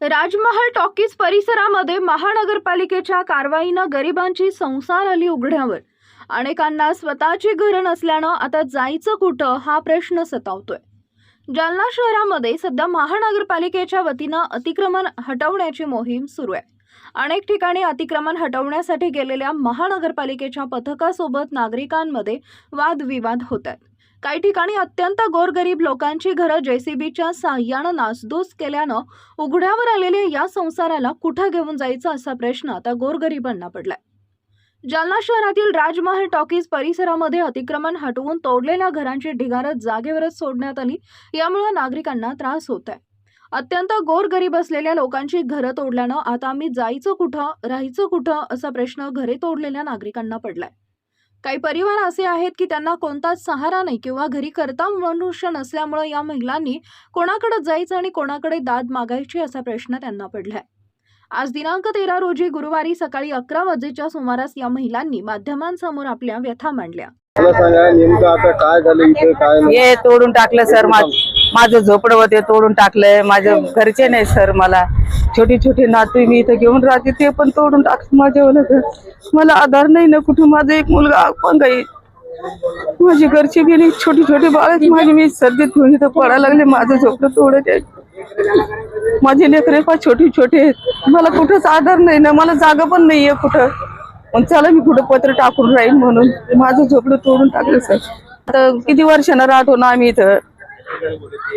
राजमहल talkies परिसरामध्ये महानगरपालिकेच्या कारवाईनं गरिबांची संसार आली उघड्यावर. अनेकांना स्वतःची घरं नसल्यानं आता जायचं कुठं हा प्रश्न सतावतोय. जालना शहरामध्ये सध्या महानगरपालिकेच्या वतीनं अतिक्रमण हटवण्याची मोहीम सुरू आहे. अनेक ठिकाणी अतिक्रमण हटवण्यासाठी गेलेल्या महानगरपालिकेच्या पथकासोबत नागरिकांमध्ये वादविवाद होत आहेत. काही ठिकाणी अत्यंत गोरगरीब लोकांची घरं जेसीबीच्या साह्यानं नासधूस केल्यानं उघड्यावर आलेल्या या संसाराला कुठं घेऊन जायचं असा प्रश्न आता गोरगरिबांना पडलाय. जालना शहरातील राजमहल टॉकीज परिसरामध्ये अतिक्रमण हटवून तोडलेल्या घरांची ढिगारत जागेवरच सोडण्यात आली यामुळे नागरिकांना त्रास होत आहे अत्यंत गोरगरीब असलेल्या लोकांची घरं तोडल्यानं आता आम्ही जायचं कुठं राहायचं कुठं असा प्रश्न घरे तोडलेल्या नागरिकांना पडलाय. काही परिवार असे आहेत की त्यांना कोणताच सहारा नाही किंवा घरी करता मनुष्य नसल्यामुळे या महिलांनी कोणाकडे जायचं आणि कोणाकडे दाद मागायची असा प्रश्न त्यांना पडलाय. आज दिनांक तेरा रोजी गुरुवारी सकाळी अकरा वाजेच्या सुमारास या महिलांनी माध्यमांसमोर आपल्या व्यथा मांडल्या. मला सांगा नेमकं आता काय झालं इथे काय नाही? हे तोडून टाकलं सर मा- माझं झोपडं होते तोडून टाकलंय. माझ्या घरचे नाही सर मला. छोटी छोटी नातू मी इथं घेऊन राहते ते पण तोडून टाक माझ्या घर मला आधार नाही ना कुठं माझा एक मुलगा अपंग आहे. माझी घरची बी नाही छोटी छोटी बाळ माझी. मी सर्दीत घेऊन इथं पडायला लागले माझं झोपडं तोडत माझे लेकरे फार छोटे छोटे आहेत. मला कुठंच आधार नाही ना मला जागा पण नाहीये कुठं. पण चला मी कुठं पत्र टाकून राहील म्हणून. माझं झोपडं तोडून टाकलं सर. आता किती वर्षानं राहतो ना आम्ही इथं?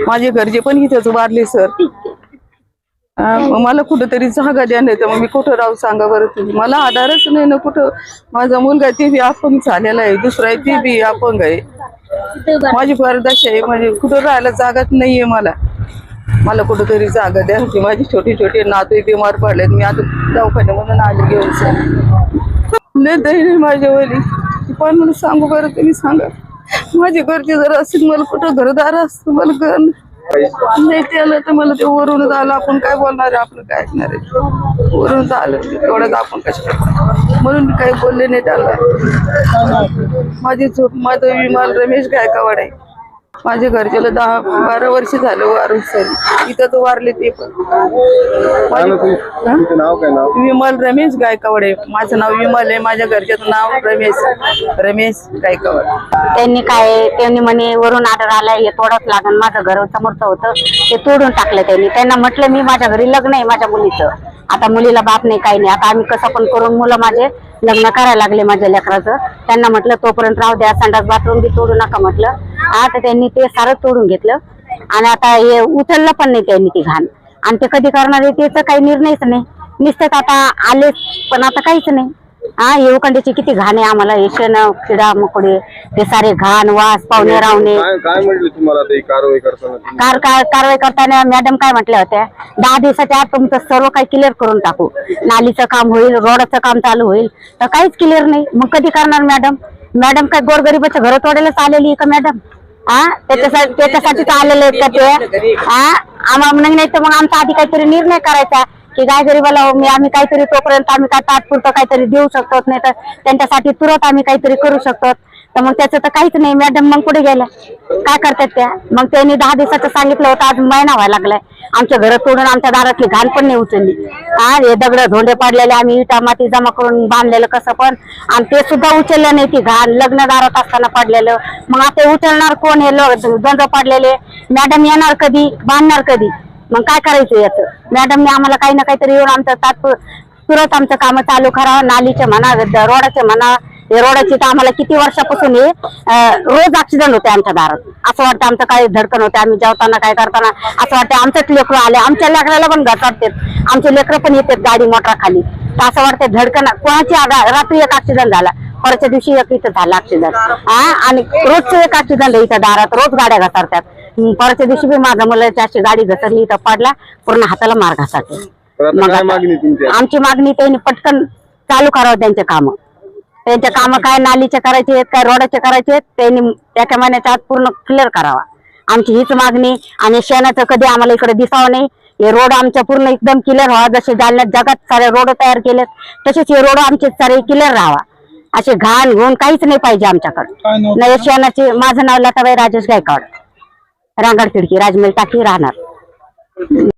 माझे घरचे पण इथंच वाढले सर. मग मला कुठंतरी जागा द्या नाही तर मग मी कुठं राहू सांगा बरं तुम्ही. मला आधारच नाही ना कुठं. माझा मुलगा ते बी अपंग झालेला आहे दुसरा आहे ते बी अपंग आहे. माझी परदाशी आहे म्हणजे कुठं राहायला जागाच नाहीये मला. मला कुठंतरी जागा द्या की माझी छोटी छोटी नातू बिमार पडलेत. मी आता दवाखान्या म्हणून आले घेऊन सर. नाही माझ्या वली पण म्हणून सांगू बरं तुम्ही सांगा. माझी घरची जर असेल मला कुठं घरदार असतं मला घर नाही ते आलं तर मला ते वरूनच आलं आपण काय बोलणार आहे? आपलं काय ऐकणार आहे? वरून आलं तेवढंच आपण कशा म्हणून मी काही बोलले नाही त्याला. माझी झोप माझं विमान रमेश गायकवाड आहे. माझ्या घरच्याला दहा बारा वर्ष झाले वारून सर. इथं तर वारले ते पण. काय ना तुम- हा? तुमचं नाव काय नाव? विमल रमेश गायकवाड आहे. माझं नाव विमल आहे. माझ्या घरच्याचं नाव रमेश. रमेश गायकवाड. त्यांनी काय त्यांनी म्हणे वरून ऑर्डर आलाय हे तोडत लागन. माझं घर समोरचं होतं. ते तोडून टाकलं त्यांनी. त्यांना म्हटलं मी माझ्या घरी लग्न आहे माझ्या मुलीचं. आता मुलीला बाप नाही काही नाही. आता आम्ही कसं पण करून मुलं माझे लग्न करायला लागले माझ्या लेकराचं. त्यांना म्हटलं तोपर्यंत राहू द्या. संडास बाथरूम बी तोडू नका म्हटलं. आता त्यांनी ते सारं तोडून घेतलं. आणि आता हे उचललं पण नाही त्यांनी ती घाण. आणि ते कधी करणार आहे त्याचा काही निर्णयच नाही. नुसतेच आता आलेच पण आता काहीच नाही. हा उखंडीची किती घाण आहे आम्हाला. हे शेण किडा मकोडे ते सारे घाण वास पाहुणे रावणे. काय काय म्हटलं तुम्हाला ते कारवाई करताना तुम्ही? कार कार कारवाई करताना मॅडम काय म्हटल्या होत्या? दहा दिवसाच्या आत तुमचं सर्व काही क्लिअर करून टाकू. नालीचं काम होईल रोडाचं काम चालू होईल. तर काहीच क्लिअर नाही. मग कधी करणार मॅडम? मॅडम काय गोरगरीबाच्या घर तोडायलाच आलेली आहे का मॅडम? हा त्याच्यासाठी त्याच्यासाठीच आलेले आहेत का ते? हा आम्हाला नाही तर मग आमचा आधी काहीतरी निर्णय करायचा की गाय गरीबाला मी आम्ही काहीतरी तोपर्यंत आम्ही काय तात्पुरतं काहीतरी देऊ शकतो नाही तर त्यांच्यासाठी तुरंत आम्ही काहीतरी करू शकतो तर मग त्याचं तर काहीच नाही. मॅडम मग कुठे गेल्या? काय करतात त्या? मग त्यांनी दहा दिवसाचं सांगितलं होतं आज महिना व्हायला लागलाय. आमच्या घरात तोडून आमच्या दारातली घाण पण नाही उचलली. हा हे दगड धोंडे पडलेले आम्ही इटा माती जमा करून बांधलेलं कसं पण. आणि ते सुद्धा उचललं नाही ती घाण. लग्न दारात असताना पडलेलं. मग आता उचलणार कोण हे लो- पडलेले. मॅडम येणार कधी? बांधणार कधी? मग काय करायचं याचं? मॅडमने आम्हाला काही ना काहीतरी येऊन आमचं तात्पुर तुरंत आमचं कामं चालू करावं. नालीचे म्हणा रोडाचे म्हणा रोडाची तर आम्हाला किती वर्षापासून हे रोज ऍक्सिडेंट होते आमच्या दारात. असं वाटतं आमचं काही धडकन होते आम्ही जेवताना काय करताना. असं वाटतं आमचंच लेकरं आले आमच्या लेकराला पण घसरतात आमचे लेकरं पण येतात गाडी मोटर खाली तर असं वाटतं धडकन कोणाची रात्री एक ऍक्सिडेंट झाला. परच्या दिवशी एक इथं झाला ऍक्सिडेंट हा आणि रोजचं एक ऍक्सिडेंट आहे इथं दारात रोज गाड्या घसरतात. परच्या दिवशी बी माझ्या मुलाची अशी गाडी घसरली इथं पडला पूर्ण हाताला मार घासाटे आता मग? आमची मागणी त्यांनी पटकन चालू करावं त्यांचे काम. त्यांचे काम काय नालीचे करायचे आहेत काय रोडाचे करायचे आहेत त्यांनी एका महिन्याच्या आत पूर्ण क्लिअर करावा. आमची हीच मागणी आणि शेणाचं कधी आम्हाला इकडे दिसावं नाही. हे रोड आमच्या पूर्ण एकदम क्लिअर व्हावा. जसे जालन्यात जगात सारे रोड तयार केलेत तसेच हे रोड आमचे सारे क्लिअर राहावा. असे घाण घुण काहीच नाही पाहिजे आमच्याकडे. नाही शेणाची माझं नाव लताबाई राजेश गायकवाड. रांगड खिडकी राजमेल टाकी राहणार.